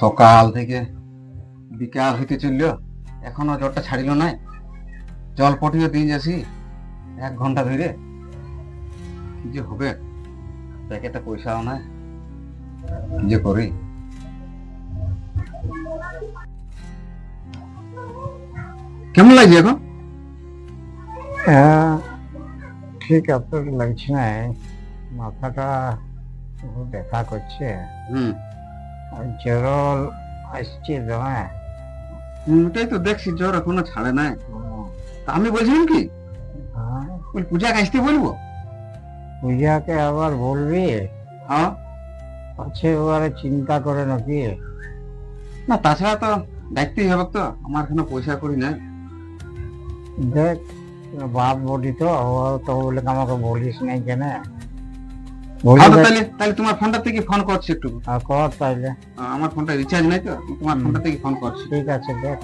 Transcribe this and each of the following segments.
সকাল থেকে বিকাল হইতে চলল। এখনও জ্বরটা ছাড়িল নাই। জল পটিয়ে দিয়ে যাসি এক ঘণ্টা ধরে কি যে হবে? প্যাকেটে পয়সাও নাই। কি যে করি? কেমন লাগছে এখন? হ্যাঁ ঠিক এত লাগছে না। মাথাটা ব্যথা করছে। হুম। জ্বর আসছে দমে ওটাই তো দেখছি জ্বর এখনও ছাড়ে নাই। তা আমি বলছিলাম কি? হ্যাঁ, ওই পূজা আসতে বলব? পূজাকে আবার বলবি? হ্যাঁ? আছে এবারে চিন্তা করে নাকি? না তাছাড়া তো দায়িত্বই হবে তো আমার এখানে পয়সা করি নাই। দেখ বাপ বলি তো ও তো বলে আমাকে বলিস নাই কেন? হ্যাঁ তাহলে তাহলে তোমার ফোনটা থেকে ফোন করছি একটু। আর কর তাইলে। আহ, আমার ফোনটা রিচার্জ নাই তো তোমার ফোনটা থেকে ফোন করছি। ঠিক আছে দেখ।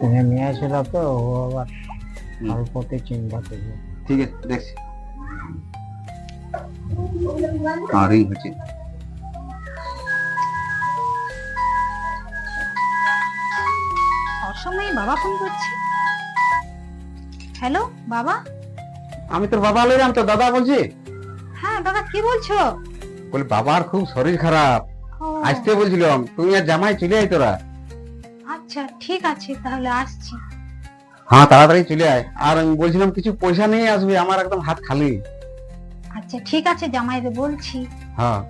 তুমি নিয়ে আসলে তো ও আবার। অল্পতে চিন্তা করবে। ঠিক আছে দেখছি। আর এই হচ্ছে। অসময়ে বাবা ফোন করছে। হ্যালো বাবা? আমি তোর বাবা লইলাম তো দাদা বলছি। হ্যাঁ দাদা কি বলছো? বলি বাবার খুব শরীর খারাপ। আসতে বলছিলাম তুমি আর জামাই চলে আয় তোরা। আচ্ছা ঠিক আছে তাহলে আসছি। হ্যাঁ তাড়াতাড়ি চলে আয়। আর আমি বলছিলাম কিছু পয়সা নিয়ে আসবে আমার একদম হাত খালি। আচ্ছা ঠিক আছে জামাই জামাইরে বলছি। হ্যাঁ।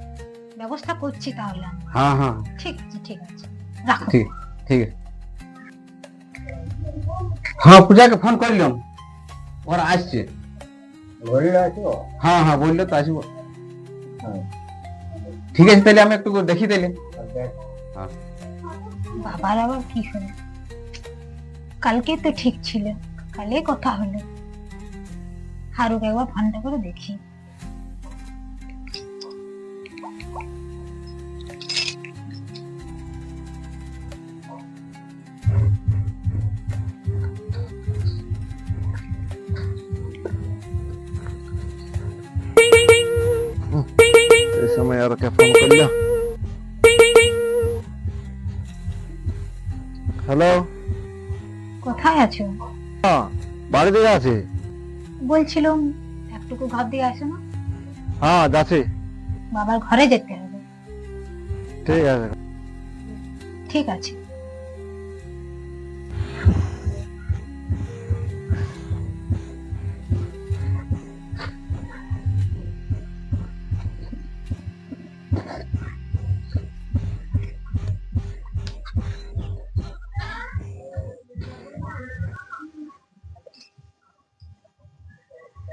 ব্যবস্থা করছি তাহলে আমি। হ্যাঁ হ্যাঁ। ঠিক আছে ঠিক আছে। রাখো। ঠিক ঠিক আছে। হ্যাঁ পূজাকে ফোন করলাম। ওরা আসছে। হ্যাঁ হ্যাঁ বলল তো আসব। হ্যাঁ। ঠিক আছে তাহলে আমি একটু দেখি তাহলে। দেখ। বাবার আবার কি হলো? কালকে তো ঠিক ছিল। কালে কথা হলো। হারুকে একবার ফোনটা করে দেখি। এই সময় আর কে ফোন করল? বাড়িতে আছে। বলছিলাম একটুকু ঘর দিয়ে আসে না। হ্যাঁ যাচ্ছে। বাবার ঘরে যেতে হবে। ঠিক আছে। ঠিক আছে।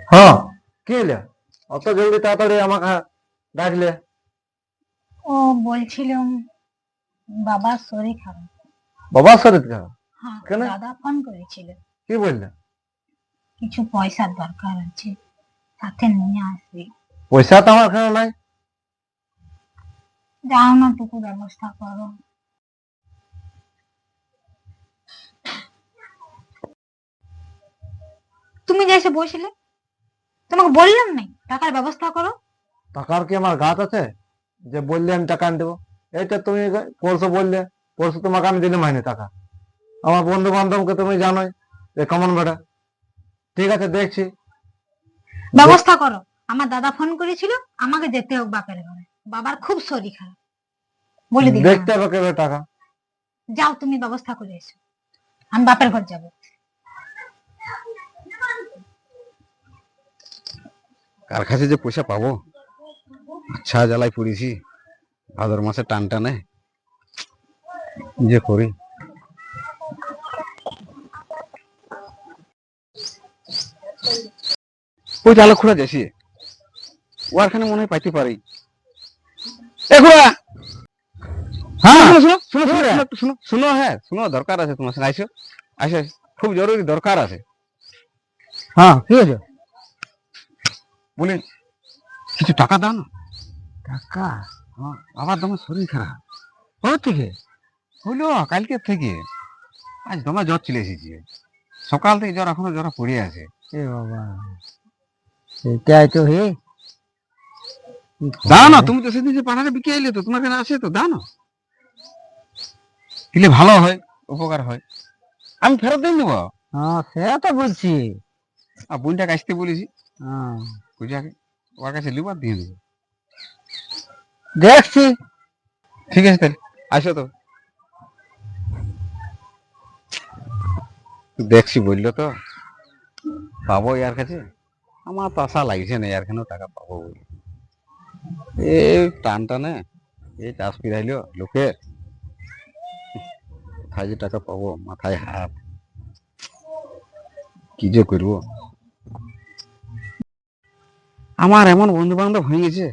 হ্যাঁ। কি হলো অত জলদি তাড়াতাড়ি আমাকে ডাকলে। ও বলছিলাম বাবার শরীর খারাপ। বাবার শরীর খারাপ? হ্যাঁ কেন? দাদা ফোন করেছিল। কি বললে? কিছু পয়সার দরকার আছে সাথে নিয়ে আসবি। পয়সা তো আমার এখানে নাই। যাও না টুকু ব্যবস্থা করো। তুমি যে এসে বসলে? তোমাকে বললাম নাই টাকার ব্যবস্থা করো। টাকার কি আমার গাছ আছে? যে বললে আমি টাকা আনি দেবো এইটা তুমি পরশু বললে পরশু তোমাকে আমি দিলে মাইনে টাকা। আমার বন্ধু বান্ধবকে তুমি জানোই যে কেমন বেটা। ঠিক আছে দেখছি। ব্যবস্থা করো। আমার দাদা ফোন করেছিল আমাকে যেতে হোক বাপের ঘরে। বাবার খুব শরীর খারাপ। বলে দিলাম। দেখতে হবে কেবে টাকা। যাও তুমি ব্যবস্থা করে এসো। আমি বাপের ঘর যাব। কার কাছে যে পয়সা পাবো? আচ্ছা জ্বালাই পড়েছি। ভাদর মাসে টান টানে। যে করি। ওই জালে খোলা যাইছি। ওয়ারখানে মনে হয় পাইতে পারি। এ হ্যাঁ? শুনো শুনো শুনো শুনো একটু শুনো। শুনো হ্যাঁ শুনো দরকার আছে তোমার সঙ্গে আইসো আইসো। খুব জরুরি দরকার আছে। হ্যাঁ ঠিক আছে। বলি কিছু টাকা দাও না? টাকা? আবার তোমার শরীর খারাপ। ও থেকে? হইল কালকে থেকে। আজ তোমার জ্বর চলে এসেছে। সকাল থেকে জ্বর এখনও জ্বর পড়ে আছে। এ বাবা সেটাই তো হে। দাও না? তুমি তো সেদিন যে পাড়াটা বিকে এলে তো তোমার কাছে আসে তো দাও না। দিলে ভালো হয় উপকার হয়। আমি ফেরত দিয়ে দেবো হ্যাঁ সে তো বলছি। আর বোনটাকে আসতে বলেছি। হ্যাঁ। পূজাকে ওর কাছে লিবার দিয়ে দেবো। দেখছি। ঠিক আছে তাহলে আসো তো। দেখছি বলল তো। পাবো ইয়ার কাছে? আমার তো আশা লাগছে না ইয়ার খানেও টাকা পাবো বলে। এই টান টানে। এই চাষ ফিরাইলো লোকে। কোথায় যে টাকা পাবো মাথায় হাত। কি যে করব? আমার এমন বন্ধু বান্ধব হয়ে গেছে,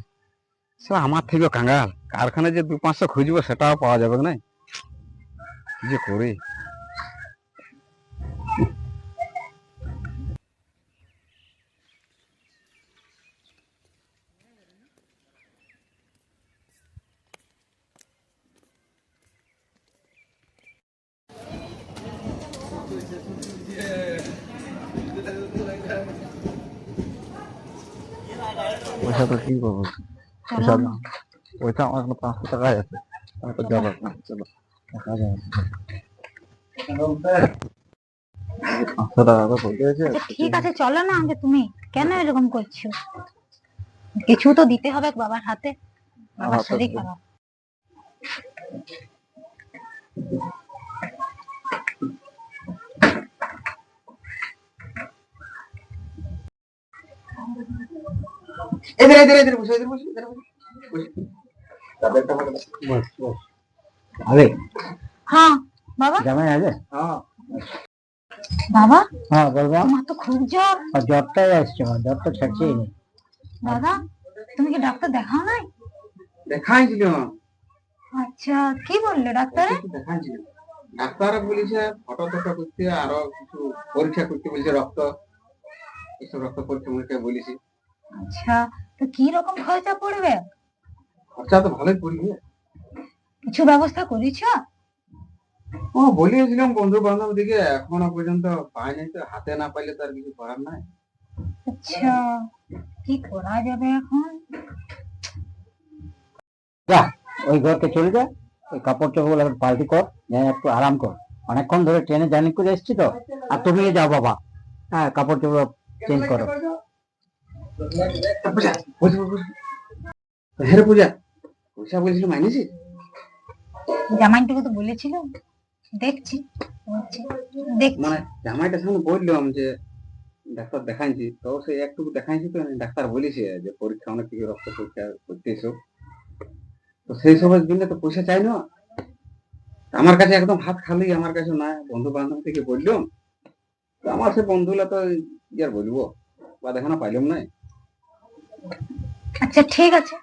সে আমার থেকেও কাঙ্গাল কারখানায় যে দু পাঁচশো খুঁজবো, সেটাও পাওয়া যাবে না যে করি? পয়সা তো কি করব পয়সা না পয়সা আমার কাছে পাঁচশো টাকাই আছে। তারপর যাব চলো। দেখা যাবে পাঁচশো টাকা তো পড়ে আছে আচ্ছা, ঠিক আছে চলো না আগে তুমি। কেন এরকম করছ? কিছু তো দিতে হবে বাবার হাতে। বাবার শরীর খারাপ। এদের এদের এদের বসে এদের বসে এদের বসে বস। বস। আরে হ্যাঁ বাবা। জামাই আছে? হ্যাঁ। বাবা? হ্যাঁ বলব। তোমার তো খুব জ্বর। জ্বরটাই আসছে আমার জ্বর তো ছাড়ছেই নি। দাদা তুমি কি ডাক্তার দেখাও নাই? দেখাইছিল আচ্ছা কি বলল ডাক্তারে? দেখাইছিল ডাক্তার বলেছে ফটো টটো করতে আরও কিছু পরীক্ষা করতে বলেছে রক্ত এসব রক্ত পরীক্ষা বলেছি। আচ্ছা তো কি রকম খরচা পড়বে? খরচা তো ভালোই পড়বে কিছু ব্যবস্থা করেছ ও বলিয়েছিলাম বন্ধু বান্ধব দিকে। এখনও পর্যন্ত পাই নাই তো হাতে না পাইলে তো আর কিছু করার নাই। আচ্ছা কি করা যাবে এখন? যা ওই ঘরকে চলে যা। ওই কাপড় চোপড় একটু পাল্টি কর যা একটু আরাম কর। অনেকক্ষণ ধরে ট্রেনে জার্নি করে এসছি তো। আর তুমি যাও বাবা। হ্যাঁ কাপড় চোপড় চেঞ্জ করো। পূজা হ্যাঁ পূজা পয়সা বলেছিল মাইনেছি? জামাইটুকু তো বলেছিল। দেখছি মানে জামাইটার সামনে বললাম যে ডাক্তার দেখাইছি। তো সে একটুকু দেখাইছি তো ডাক্তার বলেছে যে পরীক্ষা অনেক কিছু রক্ত পরীক্ষা করতে এসো তো সেই সবের জন্য তো পয়সা চাই না। আমার কাছে একদম হাত খালি আমার কাছে না। বন্ধু বান্ধব থেকে বললাম আমার সে বন্ধুলা তো আর বলব বা দেখানো পাইলাম না। আচ্ছা ঠিক আছে।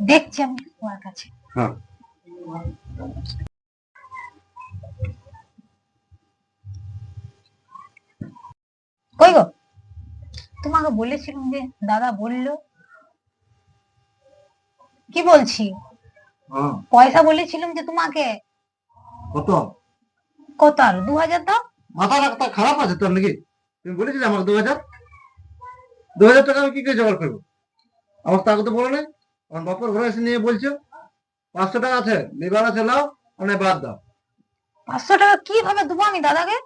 দেখছি আমি তোমার কাছে। হ্যাঁ। কই গো? তোমাকে বলেছিলাম যে দাদা বলল। কি বলছি? হ্যাঁ। পয়সা বলেছিলাম যে তোমাকে। কত? কত আর? দু হাজার দাও? মাথা রাখতা খারাপ আছে তোর নাকি? তুমি বলেছিলে আমাকে দু হাজার দু হাজার টাকা আমি কি করে জোগাড় করব? আমার তাকে তো বলো নাই? আমার বাপর ঘরে এসে নিয়ে বলছো পাঁচশো টাকা আছে নিবার আছে লাও মানে বাদ দাও। পাঁচশো টাকা কীভাবে দেবো আমি দাদাকে?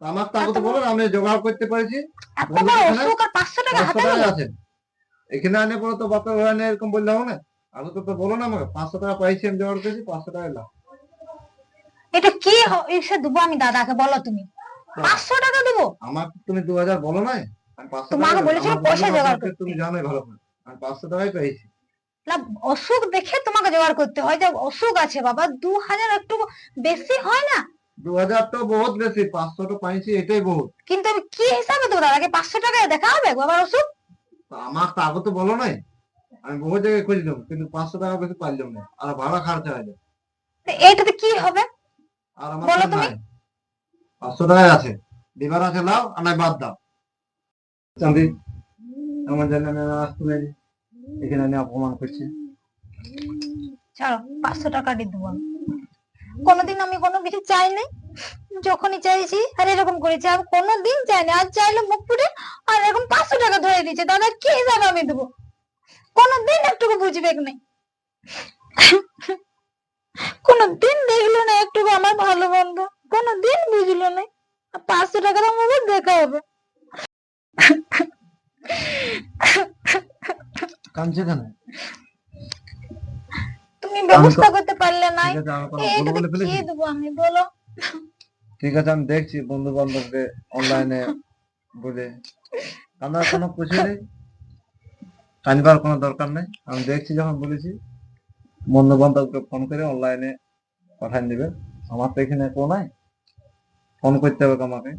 আমার তাকে তো বলো আমি জোগাড় করতে পেরেছি। এখানে? পাঁচশো টাকা আছে। আনে পরে তো বাপের ঘরে আনে এরকম বললে হবে না? আগে তো তো বলো না আমাকে পাঁচশো টাকা পাইছি আমি জোগাড় করেছি পাঁচশো টাকা লাও এটা কি এসে দেবো আমি দাদাকে বলো তুমি? পাঁচশো টাকা দেবো? আমাকে তুমি দু হাজার বলো নাই? তোমাকে বলেছিল পয়সা জোগাড় করতে। তুমি জানোই ভালো করে। পাঁচশো টাকাই পেয়েছি। না অসুখ দেখে তোমাকে জোগাড় করতে হয়। যে অসুখ আছে বাবা। দু হাজার একটু বেশি হয় না? দু হাজার তো বহুত বেশি পাঁচশো তো পাইছি এটাই বহুত। কিন্তু আমি কি হিসাবে দেবো দাদাকে পাঁচশো টাকায় দেখা হবে বাবার অসুখ? আমার তো আগে তো বলো নাই। আমি বহু জায়গায় খুঁজলাম কিন্তু পাঁচশো টাকা বেশি পাইলাম না। আর ভাড়া খরচা হয়ে এইটাতে কি হবে? আর আমার বলো তুমি। পাঁচশো টাকায় আছে। দিবার আছে লাও আর নাই বাদ দাও। চাঁদি আমার জানে আসতে নেই এখানে এনে অপমান করছে। ছাড়ো, পাঁচশো টাকা দিয়ে দেবো আমি। কোনোদিন আমি কোনো কিছু চাই নাই। যখনই চাইছি, আর এরকম করেছি। আর কোনোদিন চাইনি আর চাইলে মুখ ফুটে, আর এরকম পাঁচশো টাকা ধরে দিচ্ছে দাদা কি হিসাবে আমি দেবো? কোনোদিন একটুকু বুঝবে নাই। কোনোদিন দেখল না একটুকু আমার ভালো বন্ধু। কোনোদিন বুঝলো না। পাঁচশো টাকা তো আবার দেখা হবে। কাঁদছে কেন তুমি ব্যবস্থা করতে পারলে কি দেবো আমি বলো। ঠিক আছে আমি দেখছি বন্ধু বান্ধবকে অনলাইনে বলে। কোনো কিছু নেই? কানবার কোনো দরকার নেই? আমি দেখছি যখন বলেছি বন্ধু বান্ধবকে ফোন করে অনলাইনে পাঠান দিবে আমার তো এখানে কেউ নাই। ফোন করতে হবে আমাকে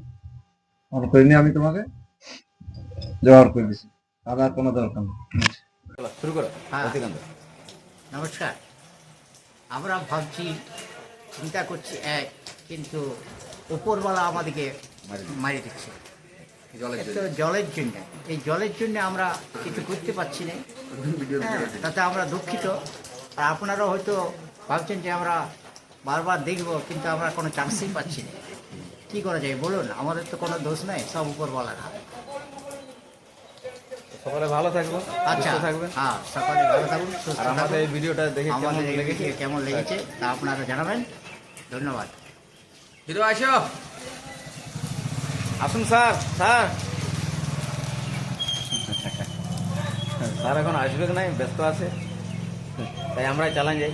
ফোন করিনি আমি তোমাকে। জোগাড় করে দিছি। তাহলে কোনো দরকার নেই। শুরু করো। হ্যাঁ। রজনীকান্ত নমস্কার। আমরা ভাবছি চিন্তা করছি এক কিন্তু উপরওয়ালা আমাদেরকে মারি দিচ্ছে। জলের তো জলের জন্য। এই জলের জন্য আমরা কিছু করতে পারছি না। হ্যাঁ, তাতে আমরা দুঃখিত। আর আপনারাও হয়তো ভাবছেন যে আমরা বারবার দেখব কিন্তু আমরা কোনো চান্সই পাচ্ছি না। কি করা যায়? বলুন আমাদের তো কোনো দোষ নাই সব উপরওয়ালার। হাত সকালে ভালো থাকব আচ্ছা থাকবেন। হ্যাঁ সকলে ভালো থাকুন সুস্থ আমাদের এই ভিডিওটা দেখে কেমন লেগেছে? কেমন লেগেছে তা আপনারা জানাবেন। ধন্যবাদ। হিরো আসো। আসুন স্যার স্যার। স্যার এখন আসবেক নাই? ব্যস্ত আছে। তাই আমরাই চালান যাই।